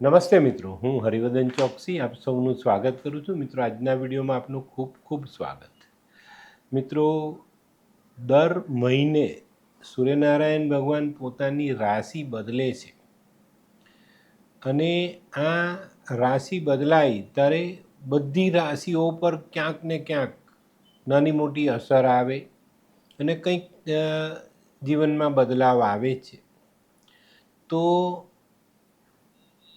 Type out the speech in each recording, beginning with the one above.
નમસ્તે મિત્રો, હું હરિવર્ધન ચોકસી, આપ સૌનું સ્વાગત કરું છું. મિત્રો, આજના વિડીયોમાં આપનું ખૂબ ખૂબ સ્વાગત. મિત્રો, દર મહિને સૂર્યનારાયણ ભગવાન પોતાની રાશિ બદલે છે. અને આ રાશિ બદલાય ત્યારે બધી રાશિઓ પર ક્યાંક ને ક્યાંક નાની મોટી અસર આવે અને કંઈક જીવનમાં બદલાવ આવે છે. તો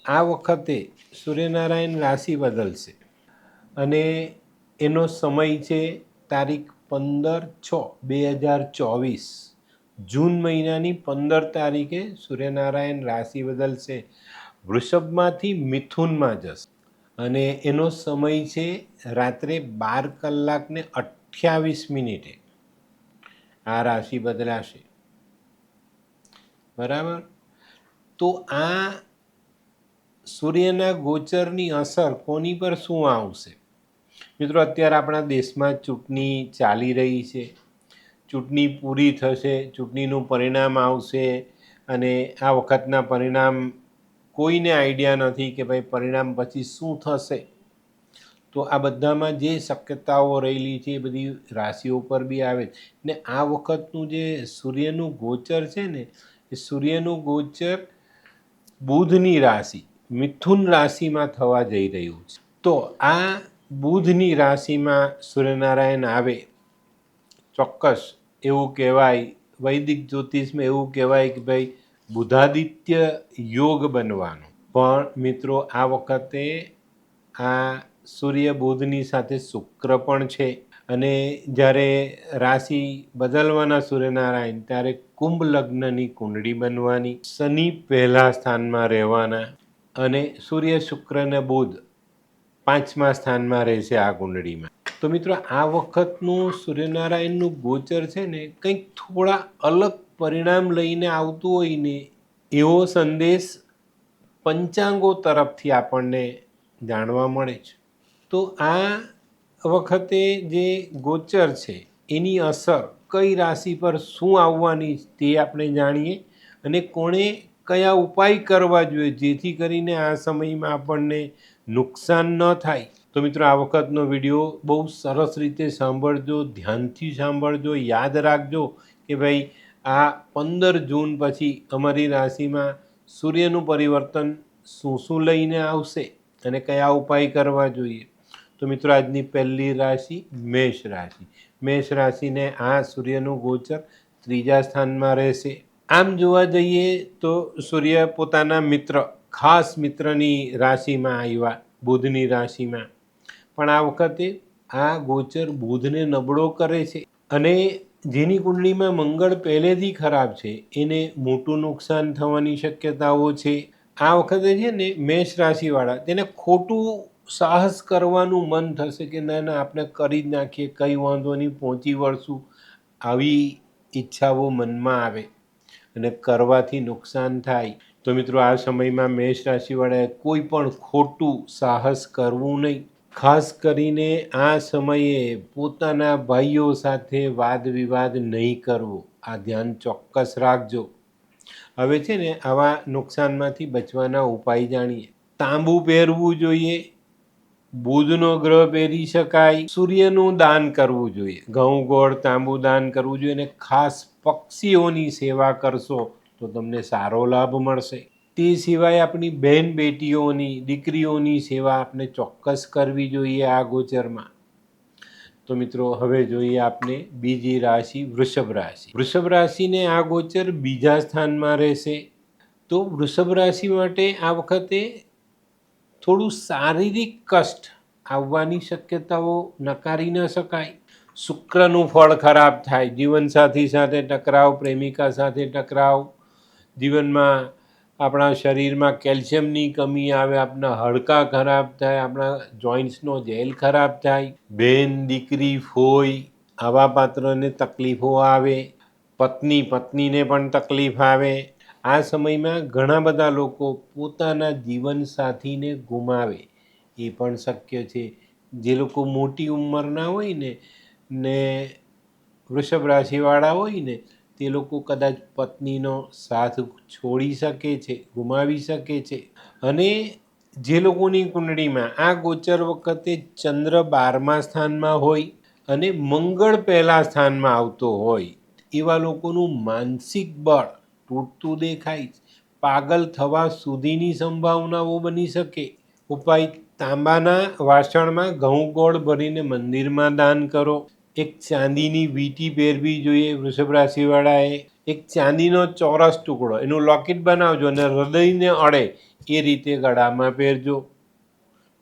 આ વખતે સૂર્યનારાયણ રાશિ બદલશે અને એનો સમય છે તારીખ પંદર છ, બે હજાર ચોવીસ. જૂન મહિનાની પંદર તારીખે સૂર્યનારાયણ રાશિ બદલશે. વૃષભમાંથી મિથુનમાં જશે અને એનો સમય છે રાત્રે બાર કલાકને અઠ્યાવીસ મિનિટે. આ રાશિ બદલાશે. બરાબર? તો આ સૂર્યના ગોચરની અસર કોની પર શું આવશે? મિત્રો, અત્યારે આપણા દેશમાં ચૂંટણી ચાલી રહી છે. ચૂંટણી પૂરી થશે, ચૂંટણીનું પરિણામ આવશે અને આ વખતના પરિણામ કોઈને આઈડિયા નથી કે ભાઈ પરિણામ પછી શું થશે. તો આ બધામાં જે શક્યતાઓ રહેલી છે એ બધી રાશિઓ પર બી આવે ને આ વખતનું જે સૂર્યનું ગોચર છે ને, એ સૂર્યનું ગોચર બુધની રાશિ મિથુન રાશિમાં થવા જઈ રહ્યું છે. તો આ બુધની રાશિમાં સૂર્યનારાયણ આવે, ચોક્કસ એવું કહેવાય, વૈદિક જ્યોતિષમાં એવું કહેવાય કે ભાઈ બુધાદિત્ય યોગ બનવાનો. પણ મિત્રો, આ વખતે આ સૂર્ય બુધની સાથે શુક્ર પણ છે. અને જ્યારે રાશિ બદલવાના સૂર્યનારાયણ, ત્યારે કુંભ લગ્નની કુંડળી બનવાની, શનિ પહેલા સ્થાનમાં રહેવાના અને સૂર્ય શુક્ર અને બુધ પાંચમા સ્થાનમાં રહેશે આ કુંડળીમાં. તો મિત્રો, આ વખતનું સૂર્યનારાયણનું ગોચર છે ને, કંઈક થોડા અલગ પરિણામ લઈને આવતું હોય ને, એવો સંદેશ પંચાંગો તરફથી આપણને જાણવા મળે છે. તો આ વખતે જે ગોચર છે, એની અસર કઈ રાશિ પર શું આવવાની તે આપણે જાણીએ અને કોણે કયા ઉપાય કરવા જોઈએ? જેથી કરીને આ સમયમાં આપણને નુકસાન ન થાય. તો મિત્રો, આ વખતનો વીડિયો બહુ સરસ રીતે સાંભળજો, ધ્યાનથી સાંભળજો, યાદ રાખજો કે ભાઈ, આ પંદર જૂન પછી અમારી રાશિમાં સૂર્યનું પરિવર્તન શું શું લઈને આવશે અને કયા ઉપાય કરવા જોઈએ? તો મિત્રો, આજની પહેલી રાશિ મેષ રાશિ. મેષ રાશિને આ સૂર્યનું ગોચર ત્રીજા સ્થાનમાં રહેશે. આમ જોવા જઈએ તો સૂર્ય પોતાના મિત્ર, ખાસ મિત્રની રાશિમાં આવ્યા, બુધની રાશિમાં. પણ આ વખતે આ ગોચર બુધને નબળો કરે છે અને જેની કુંડળીમાં મંગળ પહેલેથી ખરાબ છે, એને મોટું નુકસાન થવાની શક્યતાઓ છે. આ વખતે છે ને મેષ રાશિવાળા, તેને ખોટું સાહસ કરવાનું મન થશે કે ના ના, આપણે કરી જ નાખીએ, કંઈ વાંધો નહીં, પહોંચી વળશું, આવી ઈચ્છાઓ મનમાં આવે. અને કરવાથી નુકસાન થાય. તો મિત્રો, આ સમયમાં મેષ રાશિવાળાએ કોઈ પણ ખોટું સાહસ કરવું નહીં. ખાસ કરીને આ સમયે પોતાના ભાઈઓ સાથે વાદ વિવાદ નહીં કરવો. આ ધ્યાન ચોક્કસ રાખજો. હવે છે ને, આવા નુકસાનમાંથી બચવાના ઉપાય જાણીએ. તાંબુ પહેરવું જોઈએ બુધનો ગ્રહ પહેરી શકાય, સૂર્યનું દાન કરવું જોઈએ. ઘઉં, ગોળ, તાંબુ દાન કરવું જોઈએ અને ખાસ પક્ષીઓની સેવા કરશો તો તમને સારો લાભ મળશે. તે સિવાય આપણી બહેન બેટીઓની, દીકરીઓની સેવા આપણે ચોક્કસ કરવી જોઈએ આ ગોચરમાં. તો મિત્રો, હવે જોઈએ આપણે બીજી રાશિ વૃષભ રાશિ. વૃષભ રાશિને આ ગોચર બીજા સ્થાનમાં રહેશે. તો વૃષભ રાશિ માટે આ વખતે થોડું શારીરિક કષ્ટ આવવાની શક્યતાઓ નકારી ન શકાય. શુક્રનું ફળ ખરાબ થાય, જીવનસાથી સાથે ટકરાવ, પ્રેમિકા સાથે ટકરાવ. જીવનમાં આપણા શરીરમાં કેલ્શિયમની કમી આવે, આપણા હડકા ખરાબ થાય, આપણા જોઈન્ટ્સનો જેલ ખરાબ થાય. બેન, દીકરી, ફોઈ, આવા પાત્રને તકલીફો આવે. પત્ની, પત્નીને પણ તકલીફ આવે. આ સમયમાં ઘણા બધા લોકો પોતાના જીવનસાથીને ગુમાવે. એ પણ શક્ય છે. જે લોકો મોટી ઉંમરના હોય ને ને વૃષભ રાશિવાળા હોય ને, તે લોકો કદાચ પત્નીનો સાથ છોડી શકે છે, ગુમાવી શકે છે. અને જે લોકોની કુંડળીમાં, આ ગોચર વખતે ચંદ્ર બારમા સ્થાનમાં હોય અને મંગળ પહેલા સ્થાનમાં આવતો હોય, એવા લોકોનું માનસિક બળ તૂટતું દેખાય પાગલ થવા સુધીની સંભાવનાઓ બની શકે. ઉપાય, તાંબાના વાસણમાં ઘઉં ગોળ ભરીને મંદિરમાં દાન કરો. એક ચાંદીની વીંટી પહેરવી જોઈએ વૃષભ રાશિવાળાએ. એક ચાંદીનો ચોરસ ટુકડો, એનું લોકેટ બનાવજો અને હૃદયને અડે એ રીતે ગળામાં પહેરજો.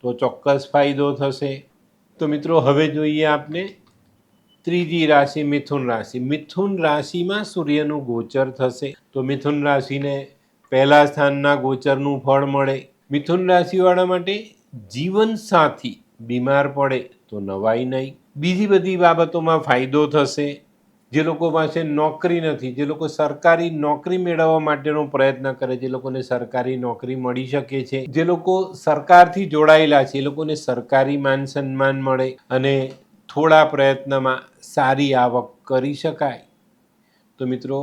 તો ચોક્કસ ફાયદો થશે. તો મિત્રો, હવે જોઈએ આપને ત્રીજી રાશિ મિથુન રાશિ. મિથુન રાશિમાં સૂર્યનું ગોચર થશે. તો મિથુન રાશિને પહેલા સ્થાનના ગોચરનું ફળ મળે. મિથુન રાશિવાળા માટે જીવન સાથી બીમાર પડે તો નવાઈ નહીં. બીજી બધી બાબતોમાં ફાયદો થશે. જે લોકો પાસે નોકરી નથી, જે લોકો સરકારી નોકરી મેળવવા માટેનો પ્રયત્ન કરે જે લોકોને સરકારી નોકરી મળી શકે છે. જે લોકો સરકારથી જોડાયેલા છે, એ લોકોને સરકારી માન સન્માન મળે અને થોડા પ્રયત્નમાં સારી આવક કરી શકાય. તો મિત્રો,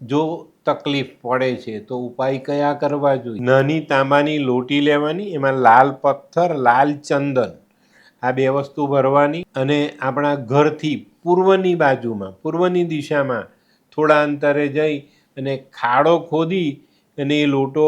જો તકલીફ પડે છે, તો ઉપાય કયા કરવા જોઈએ? નાની તાંબાની લોટી લેવાની, એમાં લાલ પથ્થર, લાલ ચંદન, આ બે વસ્તુ ભરવાની અને આપણા ઘરથી પૂર્વની બાજુમાં, પૂર્વની દિશામાં થોડા અંતરે જઈ અને ખાડો ખોદી અને એ લોટો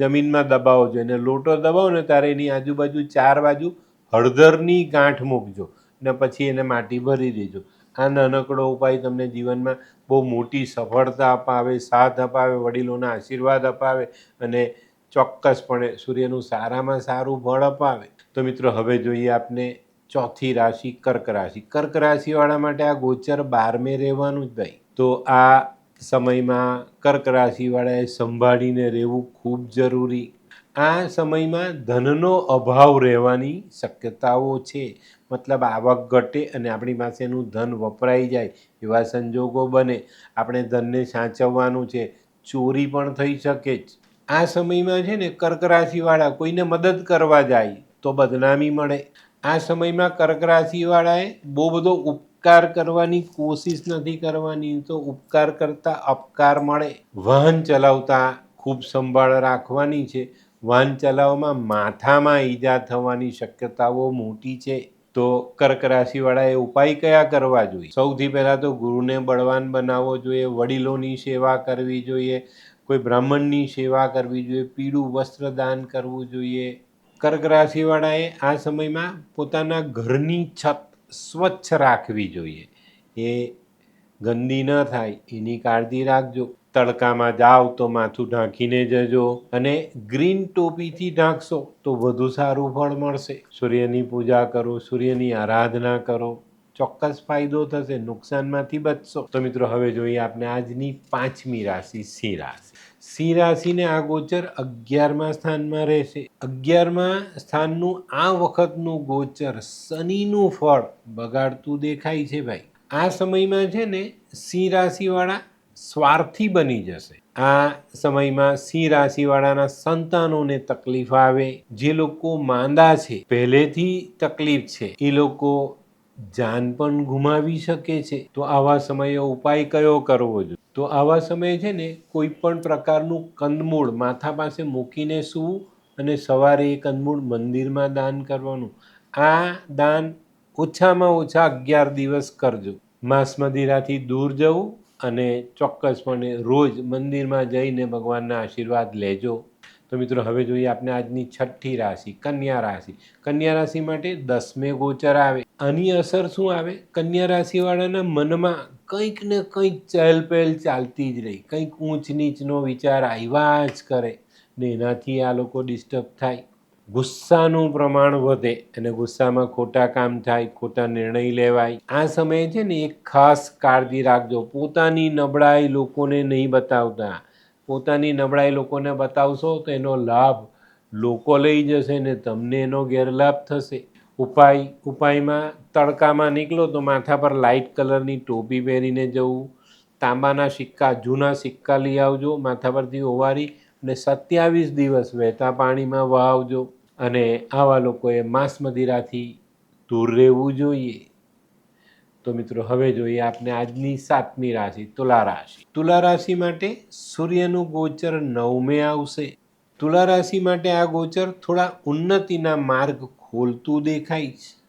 જમીનમાં દબાવવો જોઈએ અને લોટો દબાવો ને ત્યારે એની આજુબાજુ ચાર બાજુ હળદરની ગાંઠ મૂકજો ને પછી એને માટી ભરી દેજો. આ નાનકડો ઉપાય તમને જીવનમાં બહુ મોટી સફળતા અપાવે, સાથ અપાવે, વડીલોના આશીર્વાદ અપાવે અને ચોક્કસપણે સૂર્યનું સારામાં સારું ફળ અપાવે. તો મિત્રો, હવે જોઈએ આપને ચોથી રાશિ કર્ક રાશિ. કર્ક રાશિવાળા માટે આ ગોચર બારમે રહેવાનું જ ભાઈ. તો આ સમયમાં કર્ક રાશિવાળાએ સંભાળીને રહેવું ખૂબ જરૂરી. આ સમયમાં ધનનો અભાવ રહેવાની શક્યતાઓ છે. મતલબ આવક ઘટે અને આપણી પાસેનું ધન વપરાઈ જાય એવા સંજોગો બને. આપણે ધનને સાચવવાનું છે. ચોરી પણ થઈ શકે જ. આ સમયમાં છે ને કર્ક રાશિવાળા કોઈને મદદ કરવા જાય તો બદનામી મળે. આ સમયમાં કર્ક રાશિવાળાએ બહુ બધો ઉપકાર કરવાની કોશિશ નથી કરવાની તો ઉપકાર કરતાં અપકાર મળે. વાહન ચલાવતા ખૂબ સંભાળ રાખવાની છે. વાહન ચલાવવામાં માથામાં ઈજા થવાની શક્યતાઓ મોટી છે. તો કર્ક રાશિવાળાએ ઉપાય કયા કરવા જોઈએ? સૌથી પહેલાં તો ગુરુને બળવાન બનાવવો જોઈએ, વડીલોની સેવા કરવી જોઈએ, કોઈ બ્રાહ્મણની સેવા કરવી જોઈએ, પીળું વસ્ત્ર દાન કરવું જોઈએ. કર્ક રાશિવાળાએ આ સમયમાં પોતાના ઘરની છત સ્વચ્છ રાખવી જોઈએ. એ ગંદી ન થાય, એની કાળજી રાખજો. તડકામાં જાઓ તો માથું ઢાંકીને જજો અને ગ્રીન ટોપીથી ઢાંકશો તો વધુ સારું ફળ મળશે. સૂર્યની પૂજા કરો, સૂર્યની આરાધના કરો. ચોક્કસ ફાયદો થશે, નુકસાનમાંથી બચશો. તો મિત્રો, હવે જોઈએ આપણે આજની પાંચમી રાશિ, સિંહ રાશિ. સિંહ રાશિને આ ગોચર અગિયારમા સ્થાનમાં રહેશે. અગિયારમા સ્થાનનું આ વખતનું ગોચર શનિનું ફળ બગાડતું દેખાય છે ભાઈ. આ સમયમાં છે ને, સિંહ રાશિવાળા સ્વાર્થી બની જશે. આ સમયમાં સિંહ રાશિવાળાના સંતાનોને તકલીફ આવે, જે લોકો માંદા છે, પહેલેથી તકલીફ છે, એ લોકો જાન પણ ગુમાવી શકે છે. તો આવા સમયે ઉપાય કયો કરવો જોઈએ? તો આવા સમયે છે ને, કોઈ પણ પ્રકારનું કંદમૂળ માથા પાસે મૂકીને સૂવું અને સવારે એ કંદમૂળ મંદિરમાં દાન કરવાનું. આ દાન ઓછામાં ઓછા અગિયાર દિવસ કરજો. માંસ મદિરાથી દૂર જવું અને ચોક્કસપણે રોજ મંદિરમાં જઈને ભગવાનના આશીર્વાદ લેજો. તો મિત્રો, હવે જોઈએ આપણે આજની છઠ્ઠી રાશિ, કન્યા રાશિ. કન્યા રાશિ માટે દસમે ગોચર આવે. આની અસર શું આવે? કન્યા રાશિવાળાના મનમાં કંઈક ને કંઈક ચહેલપહેલ ચાલતી જ રહી. કંઈક ઊંચ નીચનો વિચાર આવ્યા જ કરે ને એનાથી આ લોકો ડિસ્ટર્બ થાય. ગુસ્સાનું પ્રમાણ વધે અને ગુસ્સામાં ખોટા કામ થાય, ખોટા નિર્ણય લેવાય. આ સમયે છે ને એક ખાસ કાળજી રાખજો. પોતાની નબળાઈ લોકોને નહીં બતાવતા. પોતાની નબળાઈ લોકોને બતાવશો તો એનો લાભ લોકો લઈ જશે ને તમને એનો ગેરલાભ થશે. ઉપાય, ઉપાયમાં તડકામાં નીકળો તો માથા પર લાઇટ કલરની ટોપી પહેરીને જવું. તાંબાના સિક્કા, જૂના સિક્કા લઈ આવજો. માથા પરથી ઓવારી અને સત્યાવીસ દિવસ વહેતા પાણીમાં વહાવજો અને આવા લોકોએ માંસ મદિરાથી દૂર રહેવું જોઈએ. તો મિત્રો, હવે જોઈએ આપણે આજની સાતમી રાશિ, તુલા રાશિ. તુલા રાશિ માટે સૂર્યનું ગોચર નવમે આવશે. તુલા રાશિ માટે આ ગોચર થોડા ઉન્નતિના માર્ગ ખોલતું દેખાય છે.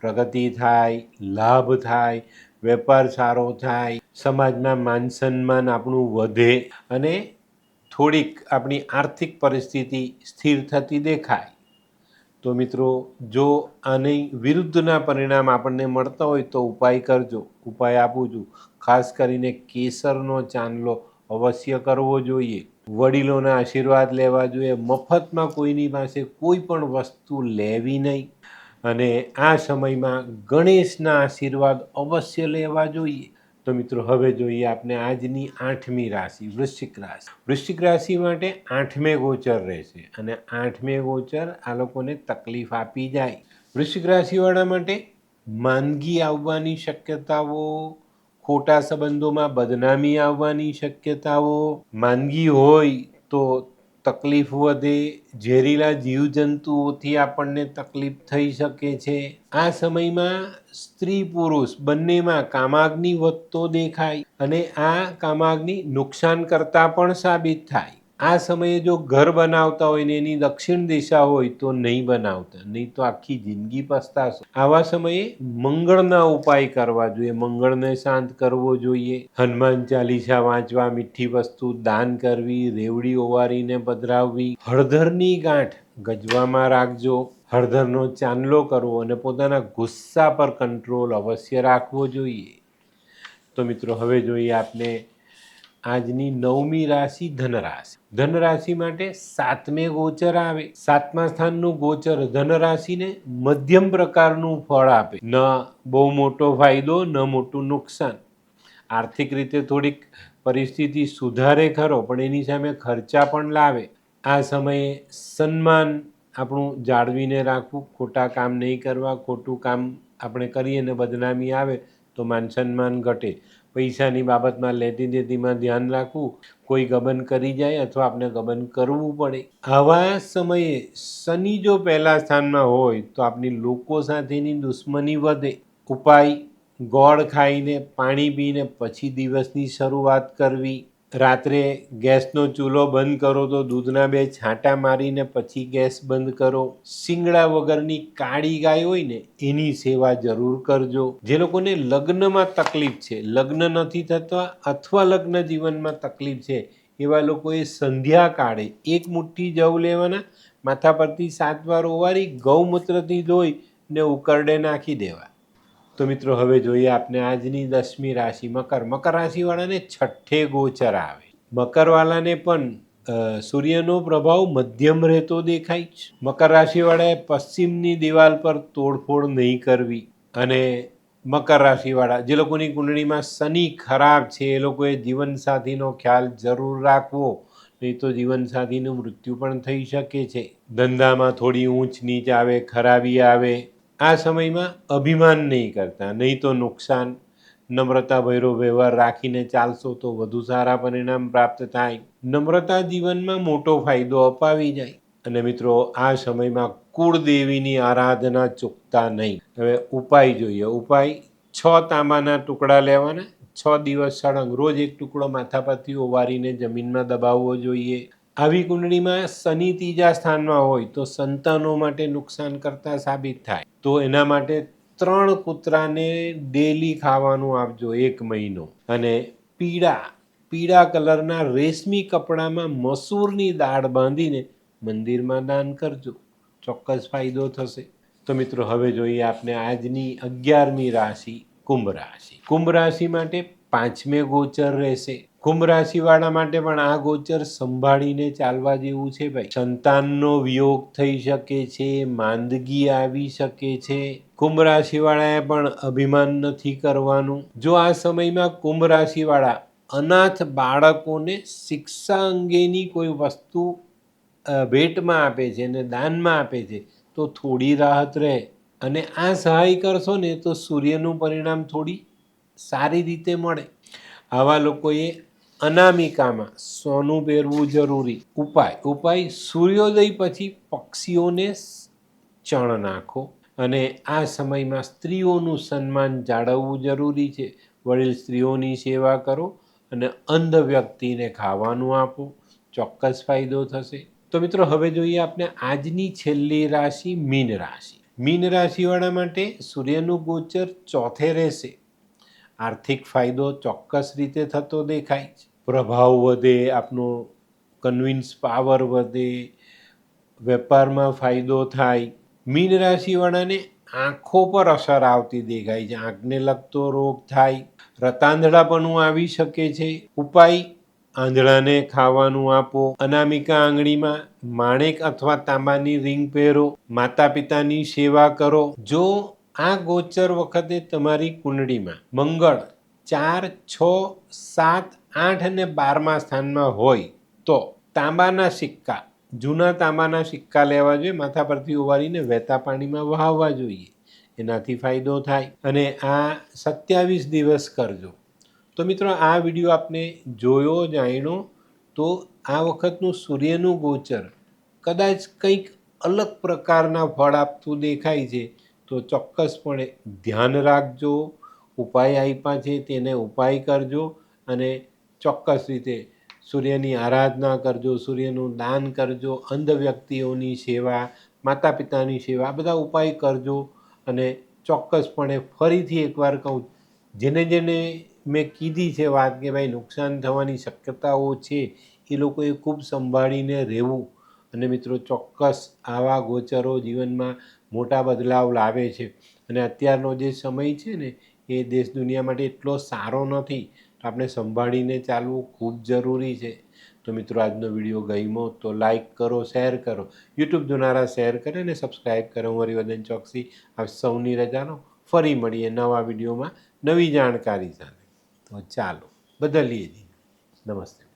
પ્રગતિ થાય, લાભ થાય, વેપાર સારો થાય, સમાજમાં માન સન્માન આપણું વધે અને થોડીક આપણી આર્થિક પરિસ્થિતિ સ્થિર થતી દેખાય. તો મિત્રો, જો આની વિરુદ્ધના પરિણામ આપણને મળતા હોય તો ઉપાય કરજો, ઉપાય આપું છું. ખાસ કરીને કેસરનો ચાંદલો અવશ્ય કરવો જોઈએ. વડીલોના આશીર્વાદ લેવા જોઈએ. મફતમાં કોઈની પાસે કોઈ પણ વસ્તુ લેવી નહીં. અને આ સમયમાં ગણેશના આશીર્વાદ અવશ્ય લેવા જોઈએ. તો મિત્રો, હવે જોઈએ આપણે આજની આઠમી રાશિ, વૃશ્ચિક રાશિ. વૃશ્ચિક રાશિ માટે આઠમે ગોચર રહેશે અને આઠમે ગોચર આ લોકોને તકલીફ આપી જાય. વૃશ્ચિક રાશિવાળા માટે માંદગી આવવાની શક્યતાઓ, ખોટા સંબંધોમાં બદનામી આવવાની શક્યતાઓ, માંદગી હોય તો તકલીફ વધે, ઝેરીલા જીવજંતુઓથી આપણને તકલીફ થઈ શકે છે. આ સમયમાં સ્ત્રી પુરુષ બંનેમાં કામાગ્નિ વધતો દેખાય અને આ કામાગ્નિ નુકસાન કરતા પણ સાબિત થાય. આ સમયે જો ઘર બનાવતા હોય ને એની દક્ષિણ દિશા હોય તો નહીં બનાવતા, નહીં તો આખી જિંદગી પસ્તાશો. આવા સમયે મંગળના ઉપાય કરવા જોઈએ. મંગળને શાંત કરવો જોઈએ. હનુમાન ચાલીસા વાંચવા, મીઠી વસ્તુ દાન કરવી, રેવડી ઓવારીને પધરાવવી. હળધરની ગાંઠ ગજવામાં રાખજો. હળધરનો ચાંદલો કરવો અને પોતાના ગુસ્સા પર કંટ્રોલ અવશ્ય રાખવો જોઈએ. તો મિત્રો, હવે જોઈએ આપણે આજની નવમી રાશિ ધનરાશિ. ધનરાશિ માટે સાતમે ગોચર આવે. સાતમા સ્થાનનું ગોચર ધનરાશિને મધ્યમ પ્રકારનું ફળ આપે. ન બહુ મોટો ફાયદો, ન મોટું નુકસાન. આર્થિક રીતે થોડીક પરિસ્થિતિ સુધારે ખરો, પણ એની સામે ખર્ચા પણ લાવે. આ સમયે સન્માન આપણું જાળવીને રાખવું, ખોટા કામ નહીં કરવા, ખોટું કામ આપણે કરીએ ને બદનામી આવે, તો માન સન્માન ઘટે. પૈસાની બાબતમાં લેતી દેતીમાં ધ્યાન રાખવું, કોઈ ગબન કરી જાય અથવા આપણે ગબન કરવું પડે. આવા સમયે શનિ જો પહેલા સ્થાનમાં હોય તો આપણી લોકો સાથેની દુશ્મની વધે. ઉપાય, ગોળ ખાઈને પાણી પીને પછી દિવસની શરૂઆત કરવી. રાત્રે ગેસનો ચૂલો બંધ કરો તો દૂધના બે છાંટા મારીને પછી ગેસ બંધ કરો. શિંગડા વગરની કાળી ગાય હોય ને, એની સેવા જરૂર કરજો. જે લોકોને લગ્નમાં તકલીફ છે, લગ્ન નથી થતા અથવા લગ્ન જીવનમાં તકલીફ છે, એવા લોકોએ સંધ્યા કાળે એક મુઠ્ઠી જવ લેવાના, માથા પરથી સાત વાર ઓવારી ગૌમૂત્રથી ધોઈ ને ઉકરડે નાખી દેવા. તો મિત્રો, હવે જોઈએ આપણે આજની દસમી રાશિ મકર મકર રાશિવાળાને છઠ્ઠે ગોચર આવે. મકરવાળાને પણ સૂર્યનો પ્રભાવ મધ્યમ રહેતો દેખાય છે. મકર રાશિવાળાએ પશ્ચિમની દિવાલ પર તોડફોડ નહીં કરવી. અને મકર રાશિવાળા, જે લોકોની કુંડળીમાં શનિ ખરાબ છે, એ લોકોએ જીવનસાથીનો ખ્યાલ જરૂર રાખવો, નહીં તો જીવનસાથીનું મૃત્યુ પણ થઈ શકે છે. ધંધામાં થોડી ઊંચ નીચ આવે, ખરાબી આવે આ સમયમાં અભિમાન નહીં કરતા, નહીં તો નુકસાન, નમ્રતા ભૈરો વ્યવહાર રાખીને ચાલશો તો વધુ સારા પરિણામ પ્રાપ્ત થાય. નમ્રતા જીવનમાં મોટો ફાયદો અપાવી જાય. અને મિત્રો, આ સમયમાં કુળદેવીની આરાધના ચૂકતા નહીં. હવે ઉપાય જોઈએ. ઉપાય, છ તાંબાના ટુકડા લેવાના. છ દિવસ સળંગ. રોજ એક ટુકડો માથા પરથી ઓવારીને જમીનમાં દબાવવો જોઈએ. આવી કુંડળીમાં શનિ ત્રીજા સ્થાનમાં હોય તો સંતાનો માટે નુકસાન કરતા સાબિત થાય. તો એના માટે ત્રણ કૂતરાને ડેલી ખાવાનું આપજો એક મહિનો. અને પીળા પીળા કલરના રેશમી કપડામાં મસૂરની દાળ બાંધીને મંદિરમાં દાન કરજો. ચોક્કસ ફાયદો થશે. તો મિત્રો, હવે જોઈએ આપને આજની અગિયારમી રાશિ, કુંભ રાશિ. કુંભ રાશિ માટે પાંચમે ગોચર રહેશે. કુંભ રાશિવાળા માટે પણ આ ગોચર સંભાળીને ચાલવા જેવું છે ભાઈ. સંતાનનો વિયોગ થઈ શકે છે, માંદગી આવી શકે છે. કુંભ રાશિવાળાએ પણ અભિમાન નથી કરવાનું. જો આ સમયમાં કુંભ રાશિવાળા અનાથ બાળકોને શિક્ષા અંગેની કોઈ વસ્તુ ભેટમાં આપે છે અને દાનમાં આપે છે, તો થોડી રાહત રહે. અને આ સહાય કરશો ને તો સૂર્યનું પરિણામ થોડી સારી રીતે મળે. આવા લોકોએ અનામિકામાં સોનું પહેરવું જરૂરી. ઉપાય. ઉપાય, સૂર્યોદય પછી પક્ષીઓને ચણ નાખો અને આ સમયમાં સ્ત્રીઓનું સન્માન જાળવવું જરૂરી છે. વડીલ સ્ત્રીઓની સેવા કરો અને અંધ વ્યક્તિને ખાવાનું આપો. ચોક્કસ ફાયદો થશે. તો મિત્રો, હવે જોઈએ આપણે આજની છેલ્લી રાશિ મીન રાશિ. મીન રાશિવાળા માટે સૂર્યનું ગોચર ચોથે રહેશે. આર્થિક ફાયદો ચોક્કસ રીતે થતો દેખાય છે. પ્રભાવ વધે, આપનો કન્વિન્સ પાવર વધે, વેપારમાં ફાયદો થાય. મીન રાશિવાળાને આંખો પર અસર આવતી દેખાય છે. આંખને લગતો રોગ થાય. રતાંધળાપણું આવી શકે છે. ઉપાય? આંધળાને ખાવાનું આપો. અનામિકા આંગળીમાં માણેક અથવા તાંબાની રિંગ પહેરો. માતા પિતાની સેવા કરો. જો આ ગોચર વખતે તમારી કુંડળીમાં મંગળ ચાર, છ, સાત આઠ અને બારમા સ્થાનમાં હોય તો તાંબાના સિક્કા, જૂના તાંબાના સિક્કા લેવા જોઈએ, માથા પરથી ઉવારીને વહેતા પાણીમાં વહાવવા જોઈએ. એનાથી ફાયદો થાય. અને આ સત્યાવીસ દિવસ કરજો. તો મિત્રો, આ વીડિયો આપને જોયો, જાણ્યો, તો આ વખતનું સૂર્યનું ગોચર કદાચ કંઈક અલગ પ્રકારના ફળ આપતું દેખાય છે, તો ચોક્કસપણે ધ્યાન રાખજો, ઉપાય આપ્યા છે તેને ઉપાય કરજો અને ચોક્કસ રીતે સૂર્યની આરાધના કરજો, સૂર્યનું દાન કરજો અંધ વ્યક્તિઓની સેવા માતા પિતાની સેવા, આ બધા ઉપાય કરજો અને ચોક્કસપણે ફરીથી એકવાર કહું, જેને જેને મેં કીધી છે વાત કે ભાઈ નુકસાન થવાની શક્યતાઓ છે, એ લોકોએ ખૂબ સંભાળીને રહેવું. અને મિત્રો, ચોક્કસ આવા ગોચરો જીવનમાં મોટા બદલાવ લાવે છે. અને અત્યારનો જે સમય છે ને, એ દેશ દુનિયા માટે એટલો સારો નથી. આપણે સંભાળીને ચાલવું ખૂબ જરૂરી છે. તો મિત્રો, આજનો વીડિયો ગમ્યો તો લાઈક કરો શેર કરો. યુટ્યુબ જોનારા શેર કરે અને સબસ્ક્રાઈબ કરો. હું હરિવર્ધન ચોકસી આ સૌની રજાનો ફરી મળીએ નવા વિડીયોમાં નવી જાણકારી સાથે. તો ચાલો, બદલીએ જી નમસ્તે.